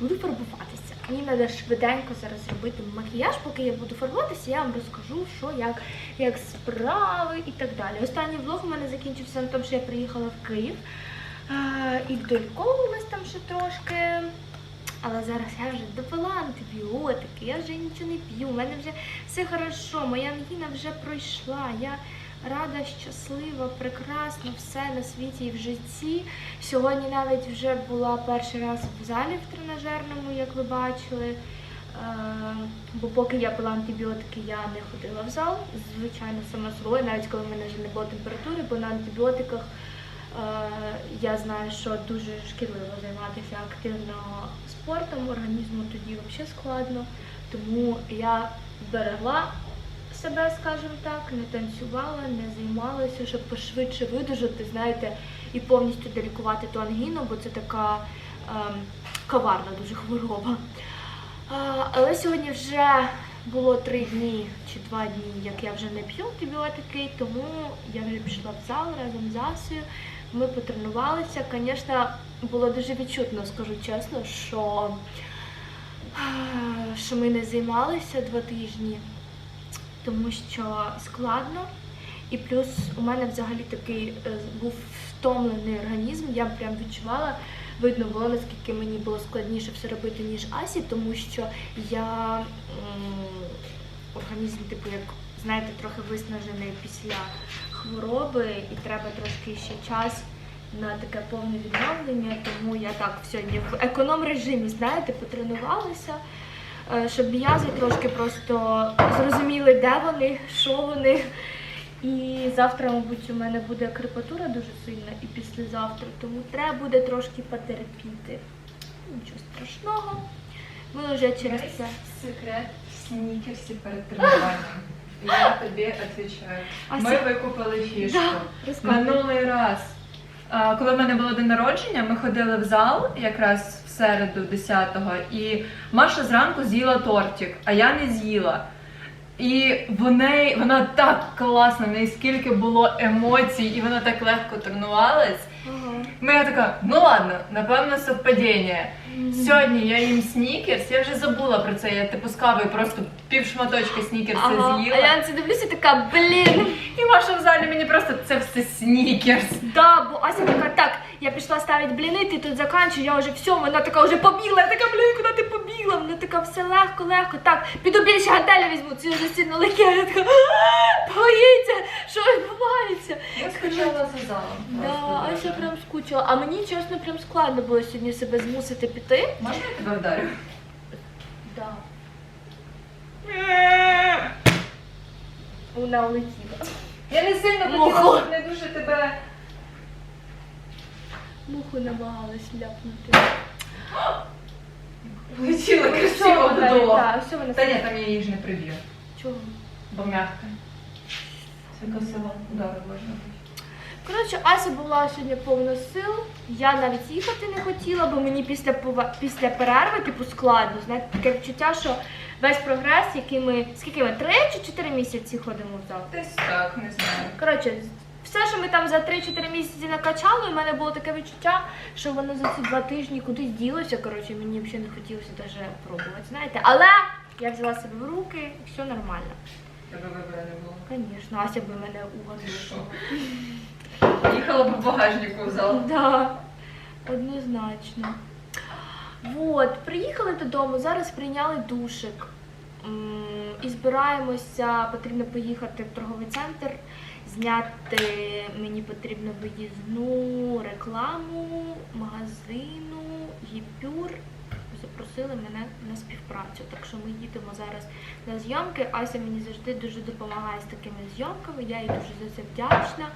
буду фарбуватися. Мені треба швиденько зараз зробити макіяж. Поки я буду фарбуватися, я вам розкажу, що як, як справи і так далі. Останній влог у мене закінчився на тому, що я приїхала в Київ. І доліковувалась там ще трошки. Але зараз я вже допила антибіотики, я вже нічого не п'ю, у мене вже все хорошо, моя ангіна вже пройшла. Я рада, щаслива, прекрасно, все на світі і в житті. Сьогодні навіть вже була перший раз в залі в тренажерному, як ви бачили. Е, Бо поки я пила антибіотики, я не ходила в зал. Звичайно, сама собою, навіть коли в мене вже не було температури, бо на антибіотиках Е, Я знаю, що дуже шкідливо займатися активно спортом, організму тоді взагалі складно. Тому я берегла себе, скажімо так, не танцювала, не займалася, щоб пошвидше видужати, знаєте, і повністю долікувати ту ангіну, бо це така ем, коварна дуже хвороба. Е, Але сьогодні вже було три дні чи два дні, як я вже не п'ю антибіотики, тому я вже пішла в зал разом з Асею. Ми потренувалися. Звісно, було дуже відчутно, скажу чесно, що, що ми не займалися два тижні, тому що складно. І плюс у мене взагалі такий е, був втомлений організм. Я прям відчувала, видно було, наскільки мені було складніше все робити, ніж Асі, тому що я організм, типу, як знаєте, трохи виснажений після хвороби, і треба трошки ще час на таке повне відновлення. Тому я так сьогодні в економ режимі, знаєте, потренувалася. Е, Щоб м'язи трошки просто зрозуміли, де вони, що вони. І завтра, мабуть, у мене буде крепатура дуже сильна і післязавтра, тому треба буде трошки потерпіти. Нічого страшного. Ми вже через це. Секрет снікерсі перед тренуванням. Я тобі відповідаю. Ми викупили фішку. Да. Минулий раз, коли в мене було день народження, ми ходили в зал якраз в середу 10-го, і Маша зранку з'їла тортик, а я не з'їла. І в неї вона так класна, в неї скільки було емоцій, і вона так легко тренувалась. Ага. Ми я така, ну ладно, напевно, совпадіння. Сьогодні я їм снікерс, я вже забула про це. Я типу з кавою просто пів шматочка снікерса Ага. з'їла. А я на це дивлюся така, блін. І Маша в залі мені просто це все снікерс. Да, бо Ася така, так, я пішла ставити бліни, ти тут заканчуй, я вже все, вона така вже побігла, я така, блін, куди ти побігла? Вона така, все легко, легко, так, піду більше гантеля візьму, це вже сильно легке, я така, боїться, що відбувається? Я скучала за залом. Да, Ася прям скучила, а мені, чесно, прям складно було сьогодні себе змусити піти. Можна я тебе вдарю? Да. Вона улетіла. Я не сильно хотіла, щоб не дуже тебе. Муху намагалась ляпнути. Влетіла Ну, красиво вона, додому. вона Та ні, там я її ж не приб'ю, Чого? бо м'яка. Це косила удару можна. Коротше, Ася була сьогодні повна сил. Я навіть їхати не хотіла, бо мені після пова- після перерви, типу, складно. Знаєте, таке відчуття, що весь прогрес, який ми скільки ми три чи чотири місяці ходимо в зал. Десь так, не знаю. Коротше, все, що ми там за 3-4 місяці накачали, у мене було таке відчуття, що воно за ці два тижні кудись ділося. Коротше, мені взагалі не хотілося навіть пробувати. Знаєте, але я взяла себе в руки, і все нормально. Тебе вибору не було. Звісно, Ася би мене угодила. Їхала по багажнику в зал. Да, однозначно. Вот, приїхали додому, зараз прийняли душик. І збираємося, потрібно поїхати в торговий центр, зняти мені потрібно виїзну рекламу магазину Гіпюр. Запросили мене на співпрацю. Так що ми їдемо зараз на зйомки. Ася мені завжди дуже допомагає з такими зйомками. Я їй дуже за це вдячна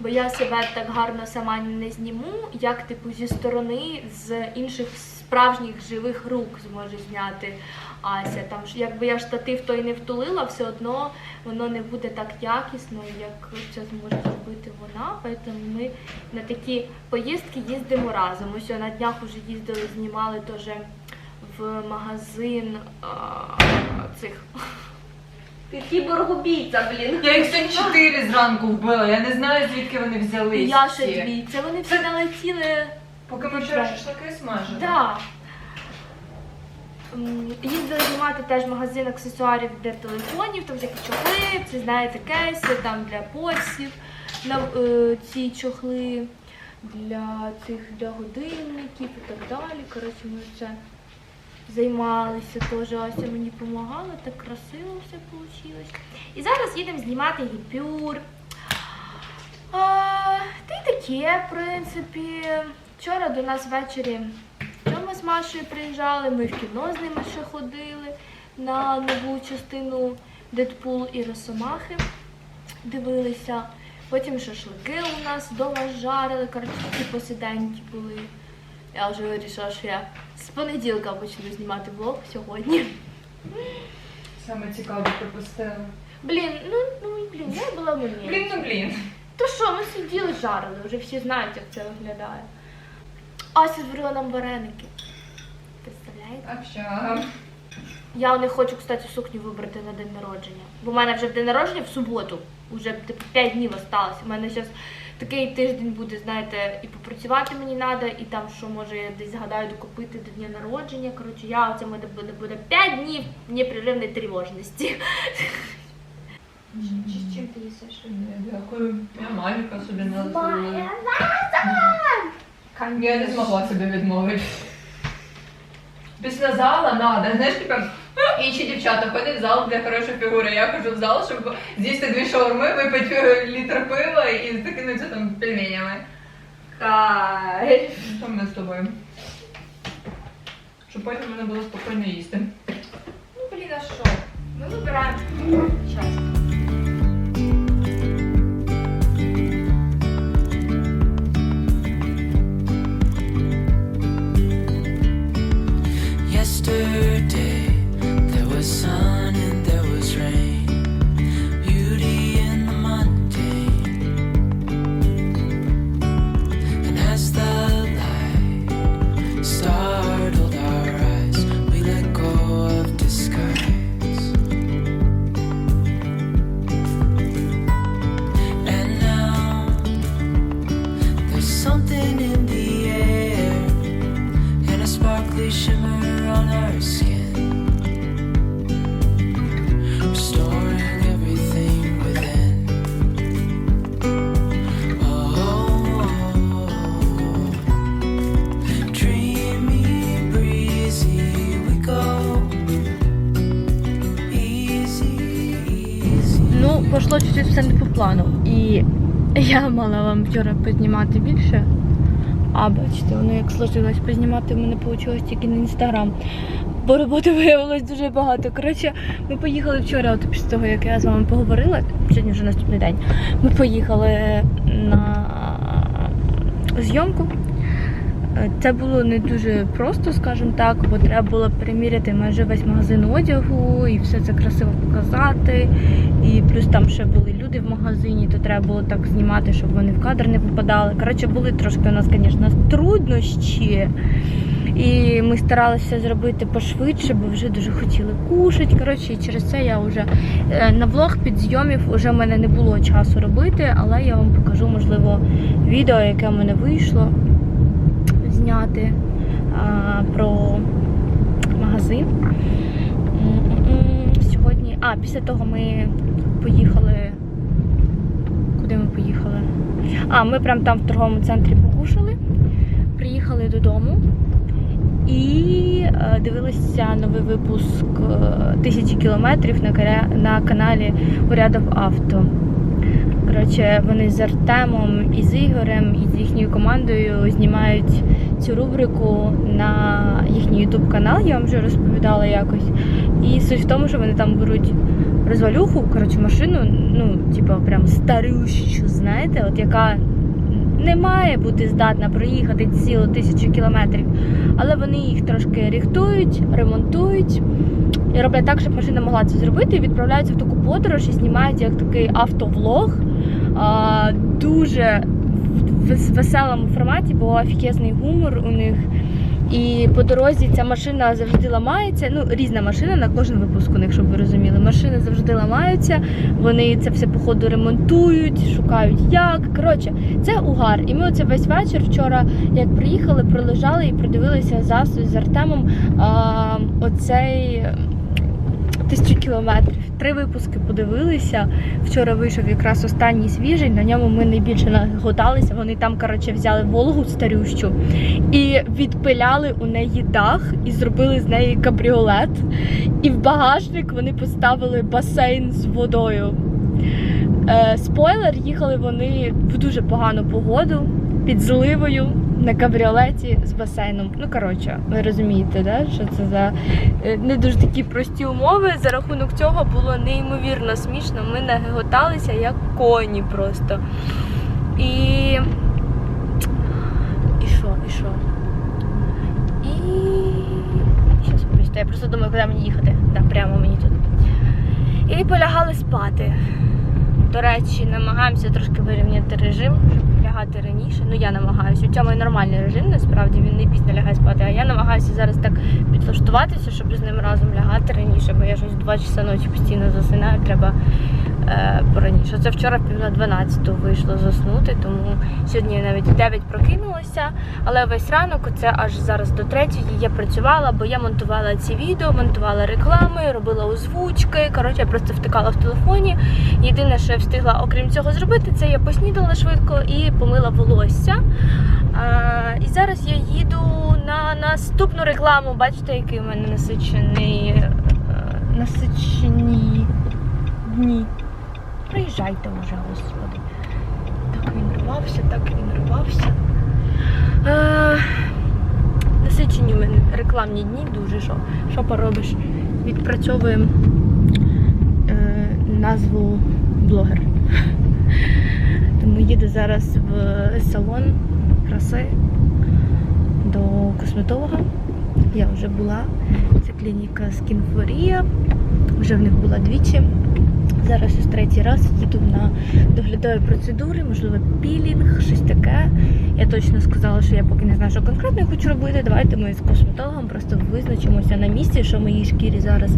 бо я себе так гарно сама не зніму, як типу зі сторони з інших справжніх живих рук зможе зняти Ася. Там ж якби я штатив той не втулила, все одно воно не буде так якісно, як це зможе зробити вона. Тому ми на такі поїздки їздимо разом. Ось на днях уже їздили, знімали теж в магазин а, цих Ти кіборг-убійця, блін. Я їх сьогодні чотири зранку вбила, я не знаю, звідки вони взялись. Я ще дві. Це вони всі налетіли. Поки ми вчора шашлики смажили. Да. М, Їздили знімати теж магазин аксесуарів для телефонів, там всякі чохли, це знаєте, кейси, там для посів, на е, ці чохли, для цих для годинників і так далі. Коротше, ми це займалися теж. Ася мені допомагала, так красиво все вийшло. І зараз їдемо знімати гіпюр. А, та й таке, в принципі. Вчора до нас ввечері Тьома з Машею приїжджали, ми в кіно з ними ще ходили на нову частину Дедпул і Росомахи. Дивилися. Потім шашлики у нас вдома жарили, такі посиденьки були. Я вже вирішила, що я з понеділка почну знімати влог сьогодні. Саме цікаве пропустила. Блін, ну, ну блін, я була в моменті. Блін, ну блін. То що, ми сиділи жарили, вже всі знають, як це виглядає. Ася зварила нам вареники. Представляєте? Общага. Я не хочу, кстати, сукню вибрати на день народження. Бо в мене вже в день народження в суботу. Уже типу 5 днів осталось. У мене зараз такий тиждень буде, знаєте, і попрацювати мені треба, і там, що може я десь згадаю докупити до дня народження. Коротше, я оце мене буде, буде 5 днів непреривної тривожності. Чи з чим ти їсиш? Дякую. Я магіка собі назвала. Я не змогла собі відмовити. Після зала надо, знаєш, типа, інші дівчата ходять в зал для хорошої фігури. Я ходжу в зал, щоб з'їсти дві шаурми, випити літр пива і закинутися там пельменями. Кайф. Що ми з тобою? Щоб потім можна було спокійно їсти. Ну, блін, а що? Ми вибираємо. Щас. answer плану. І я мала вам вчора познімати більше. А бачите, воно як сложилось познімати, в мене вийшло тільки на інстаграм. Бо роботи виявилось дуже багато. Коротше, ми поїхали вчора, от після того, як я з вами поговорила, сьогодні вже наступний день. Ми поїхали на зйомку. Це було не дуже просто, скажімо так, бо треба було переміряти майже весь магазин одягу і все це красиво показати. І плюс там ще були люди в магазині, то треба було так знімати, щоб вони в кадр не попадали. Коротше, були трошки у нас, звісно, труднощі. І ми старалися зробити пошвидше, бо вже дуже хотіли кушати. Коротше, і через це я вже е, на влог під зйомів вже в мене не було часу робити, але я вам покажу, можливо, відео, яке в мене вийшло зняти а, про магазин. Сьогодні, а після того ми поїхали. Куди ми поїхали? А, ми прям там в торговому центрі покушали, приїхали додому і е, дивилися новий випуск е, тисячі кілометрів на, каналі Урядов Авто. Коротше, вони з Артемом і з Ігорем і з їхньою командою знімають цю рубрику на їхній ютуб канал, я вам вже розповідала якось. І суть в тому, що вони там беруть розвалюху, коротше, машину, ну, типу, прям старющу, знаєте, от яка не має бути здатна проїхати цілу тисячу кілометрів. Але вони їх трошки рихтують, ремонтують і роблять так, щоб машина могла це зробити. І відправляються в таку подорож і знімають як такий автовлог. А, дуже в веселому форматі, бо офігезний гумор у них. І по дорозі ця машина завжди ламається. Ну, різна машина на кожен випуску, щоб ви розуміли. Машини завжди ламаються, вони це все по ходу ремонтують, шукають як. Коротше, це угар. І ми оце весь вечір вчора, як приїхали, пролежали і придивилися з Асою, з Артемом а, оцей тисячу кілометрів. Три випуски подивилися. Вчора вийшов якраз останній свіжий. На ньому ми найбільше наготалися. Вони там, коротше, взяли Волгу старющу і відпиляли у неї дах і зробили з неї кабріолет. І в багажник вони поставили басейн з водою. Е, спойлер, їхали вони в дуже погану погоду під зливою на кабріолеті з басейном. Ну коротше, ви розумієте, да? що це за е, не дуже такі прості умови. За рахунок цього було неймовірно смішно. Ми нагиготалися як коні просто. І. І що, і що? І. Щас просто. Я просто думаю, куди мені їхати. Так, прямо мені тут. І полягали спати. До речі, намагаємося трошки вирівняти режим, лягати раніше. Ну я намагаюся. У цьому і нормальний режим, насправді він не пізно лягає спати. А я намагаюся зараз так підлаштуватися, щоб з ним разом лягати раніше, бо я щось в 2 часа ночі постійно засинаю, треба пораніше. Це вчора пів на 12 вийшло заснути, тому сьогодні я навіть в 9 прокинулася. Але весь ранок, це аж зараз до третьої, я працювала, бо я монтувала ці відео, монтувала реклами, робила озвучки. Коротше, я просто втикала в телефоні. Єдине, що я встигла, окрім цього, зробити, це я поснідала швидко і помила волосся. А, і зараз я їду на наступну рекламу. Бачите, який у мене насичений е, насичені дні. Приїжджайте вже, господи. Так він рвався, так він рвався. Е, насичені в мене рекламні дні дуже що. Що поробиш? Відпрацьовуємо е, назву блогер. Тому їду зараз в салон краси до косметолога. Я вже була. Це клініка Скінфорія. Вже в них була двічі. Зараз ось третій раз їду на доглядові процедури, можливо, пілінг, щось таке. Я точно сказала, що я поки не знаю, що конкретно я хочу робити. Давайте ми з косметологом просто визначимося на місці, що моїй шкірі зараз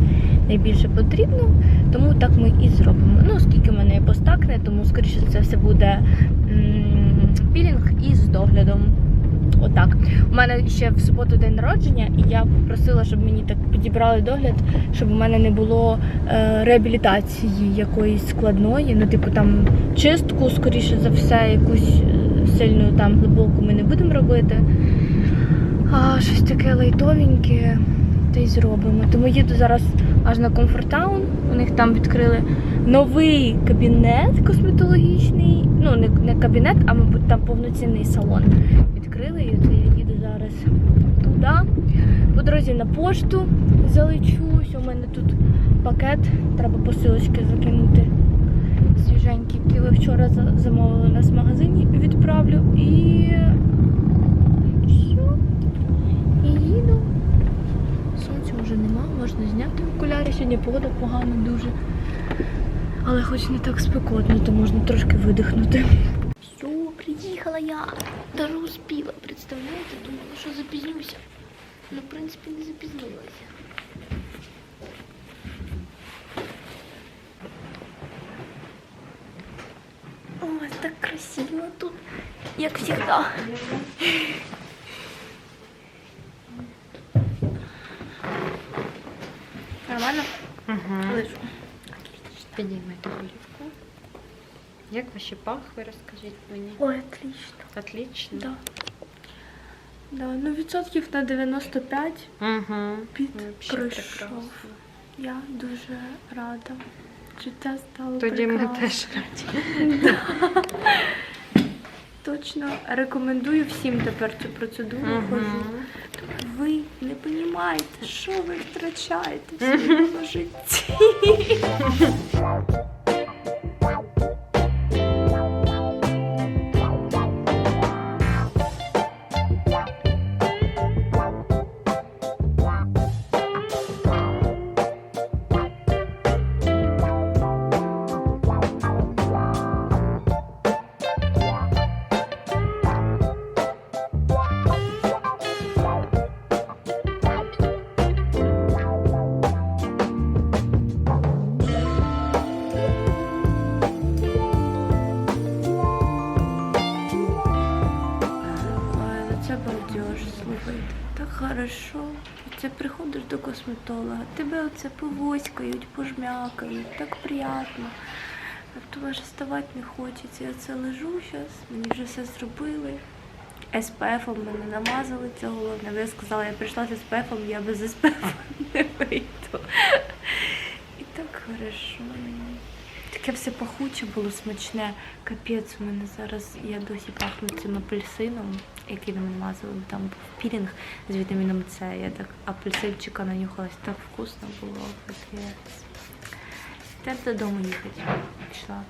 найбільше потрібно. Тому так ми і зробимо. Ну, оскільки в мене постакне, тому скоріше це все буде пілінг із доглядом. Отак. У мене ще в суботу день народження, і я попросила, щоб мені так підібрали догляд, щоб у мене не було е, реабілітації якоїсь складної. Ну, типу, там чистку, скоріше за все, якусь е, сильну там глибоку ми не будемо робити. А щось таке лайтовеньке, та й зробимо. Тому їду зараз аж на Комфортаун. У них там відкрили новий кабінет косметологічний. Ну, не, не кабінет, а мабуть там повноцінний салон відкрили, і це я їду зараз туди. По дорозі на пошту залечусь. У мене тут пакет, треба посилочки закинути. Свіженькі, які ви вчора замовили нас в магазині, відправлю і все. І їду. Сонця вже нема, можна зняти окуляри. Сьогодні погода погана дуже. Але хоч не так спекотно, то можна трошки видихнути. Все, приїхала я. Даже успіла, представляєте? Думала, що запізнюся. Ну, в принципі, не запізнилася. Ой, так красиво тут, як завжди. Нормально? Угу. Лежу. Підіймайте голівку. Як ваші пахви, розкажіть мені. Ой, отлично. Отлично. Да. Да, ну відсотків на 95 Угу. під пройшов. Я дуже рада. Життя стало Тоді ми теж раді. Точно рекомендую всім тепер цю процедуру ходжу. Угу. Ви не розумієте, що ви втрачаєте в своєму житті. Косметолога, тебе оце повоськають, пожмякають, так приємно. А то аж вставати не хочеться. Я це лежу зараз, мені вже все зробили. СПФ мене намазали, це головне. Я сказала, я прийшла з СПФ, я без СПФ не вийду. І так хорошо. мені. Таке все пахуче було смачне. Капець у мене зараз я досі пахну цим апельсином, який нам намазали. Там був пілінг з вітаміном С. Я так апельсинчика нанюхалась, так вкусно було. Тепер додому їхати. Пішла.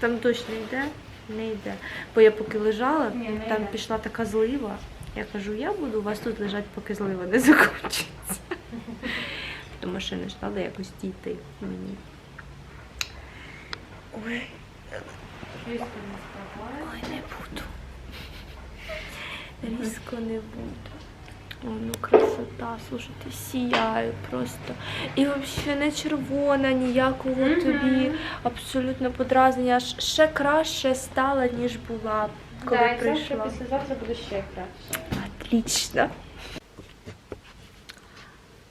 Там дощ не йде, не йде. Бо я поки лежала, не там йде. пішла така злива. Я кажу, я буду у вас тут лежати, поки злива не закінчиться. До машини ждали якось дійти мені. Ой, ой, не буду. Різко не буду. Ой, ну красота, слушайте, сіяю просто. І взагалі не червона, ніякого тобі абсолютно подразнення. Аж ще краще стала, ніж була, коли прийшла. післязавтра буде ще краще. Отлично.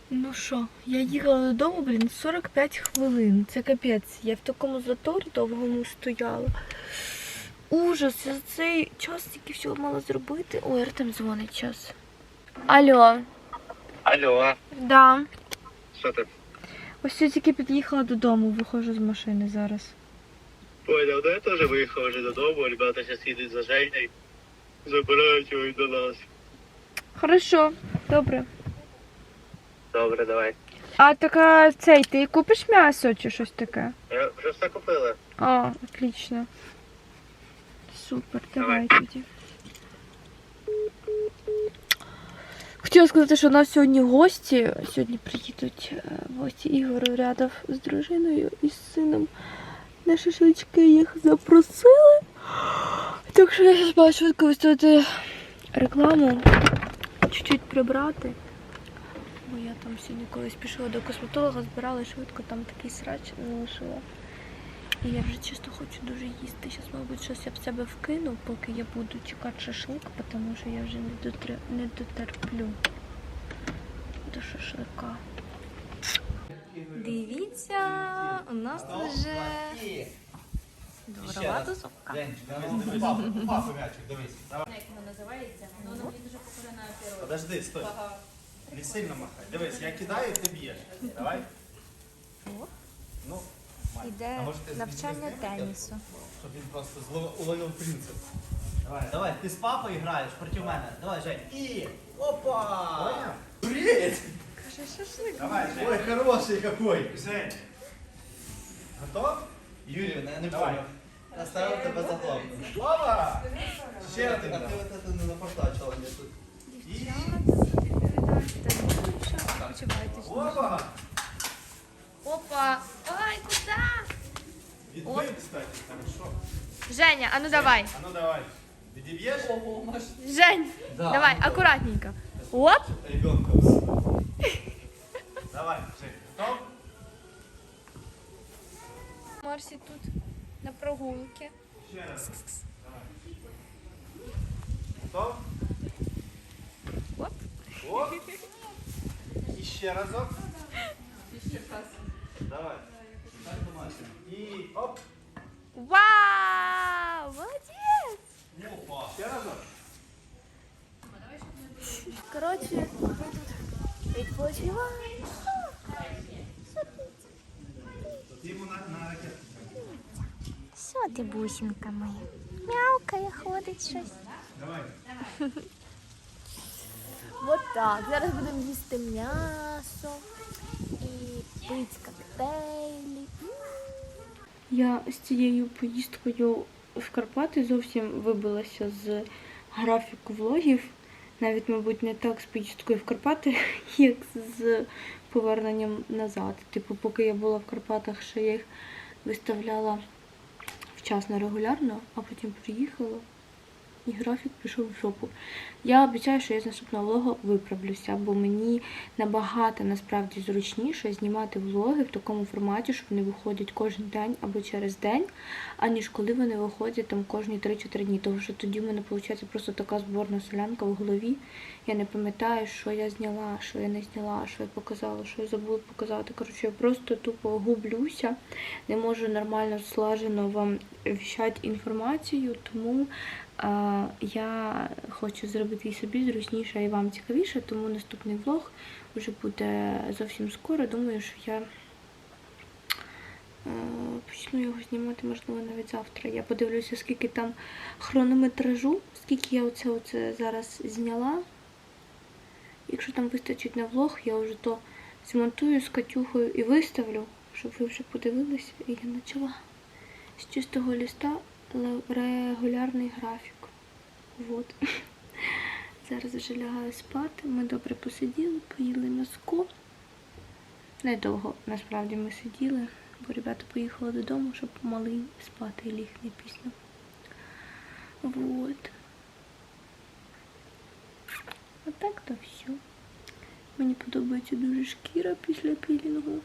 Ну що, я їхала додому, блін, 45 хвилин. Це капець. Я в такому заторі довгому стояла. Ужас, за цей час тільки всього мала зробити. Ой, Артем дзвонить час. Алло, Алло, да. що ти? Ось я тільки під'їхала додому, виходжу з машини зараз. Понял, да я теж виїхав вже додому, ребята зараз їдуть за Женей, забирають його і до нас. Хорошо, добре. Добре, давай. А така цей, ти купиш м'ясо чи щось таке? Я вже все купила. А, отлично. Супер, давай Давай. тоді. Хотіла сказати, що у нас сьогодні гості. Сьогодні приїдуть е, гості Ігор Рядов з дружиною і з сином. На шашлички їх запросили. Так що я зараз маю швидко виставити рекламу, чуть-чуть прибрати. Бо я там сьогодні колись пішла до косметолога, збирала швидко, там такий срач залишила. І я вже чисто хочу дуже їсти. Зараз, мабуть, щось я в себе вкину, поки я буду чекати шашлик, тому що я вже не, дотр... не дотерплю до шашлика. Дивіться, у нас вже дворова тусовка. М'ячик, дивись. Подожди, стой. Не сильно махай. Дивись, я кидаю, ти б'єш. Давай. Ну. Іде А навчання тенісу. Щоб він просто зловив уловив принцип. Давай, давай, ти з папою граєш проти мене. Давай, Жень. І. Опа! Привіт! Давай, Жень. Ой, хороший какой. Жень. Готов? Юрій, я не Давай. понял. Оставив тебе за хлопцем. Опа! Ще А один. ти от це не напортачила мені тут. І. Почувайтесь. Опа! Опа! Ай, куди? Відбив, кстати, хорошо. Женя, а ну давай. А ну давай. Відіб'єш? Жень, давай, акуратненько. Оп! Ребенка. Давай, Жень. Готов? Марсі тут на прогулки. Ще раз. Давай. Готов? Оп. Оп. І ще разок. Давай. І оп. Вау! Молодець! Опа. Ще разок. Коротше, ми тут відпочиваємо. Ти йому на, на ракетку. Що ти, бусинка моя? Мяукає, ходить щось. Давай. Вот так. Зараз будемо їсти м'ясо і пити коктейлі. Я з цією поїздкою в Карпати зовсім вибилася з графіку влогів. Навіть, мабуть, не так з поїздкою в Карпати, як з поверненням назад. Типу, поки я була в Карпатах, ще я їх виставляла вчасно регулярно, а потім приїхала їхній графік пішов в жопу. Я обіцяю, що я з наступного влогу виправлюся, бо мені набагато насправді зручніше знімати влоги в такому форматі, що вони виходять кожен день або через день, аніж коли вони виходять там кожні 3-4 дні. Тому що тоді в мене виходить просто така зборна солянка в голові. Я не пам'ятаю, що я зняла, що я не зняла, що я показала, що я забула показати. Коротше, я просто тупо гублюся, не можу нормально слажено вам віщати інформацію, тому я хочу зробити і собі зручніше, і вам цікавіше, тому наступний влог вже буде зовсім скоро. Думаю, що я е, почну його знімати, можливо, навіть завтра. Я подивлюся, скільки там хронометражу, скільки я оце, оце зараз зняла. Якщо там вистачить на влог, я вже то змонтую з Катюхою і виставлю, щоб ви вже подивилися. І я почала з чистого листа ле- регулярний графік. Вот. Зараз вже лягаю спати. Ми добре посиділи, поїли м'яско. Недовго насправді ми сиділи, бо ребята поїхали додому, щоб малий спати і ліг не пізно. Вот. А так то все. Мені подобається дуже шкіра після пілінгу.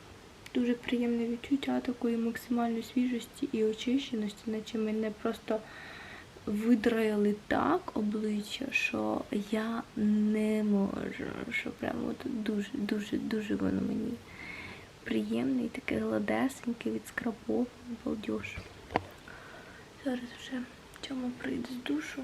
Дуже приємне відчуття такої максимальної свіжості і очищеності, наче мене просто видраїли так обличчя, що я не можу. Що прямо от дуже, дуже, дуже воно мені приємне і таке гладесеньке від скрабов, балдеж. Зараз вже чому прийду з душу.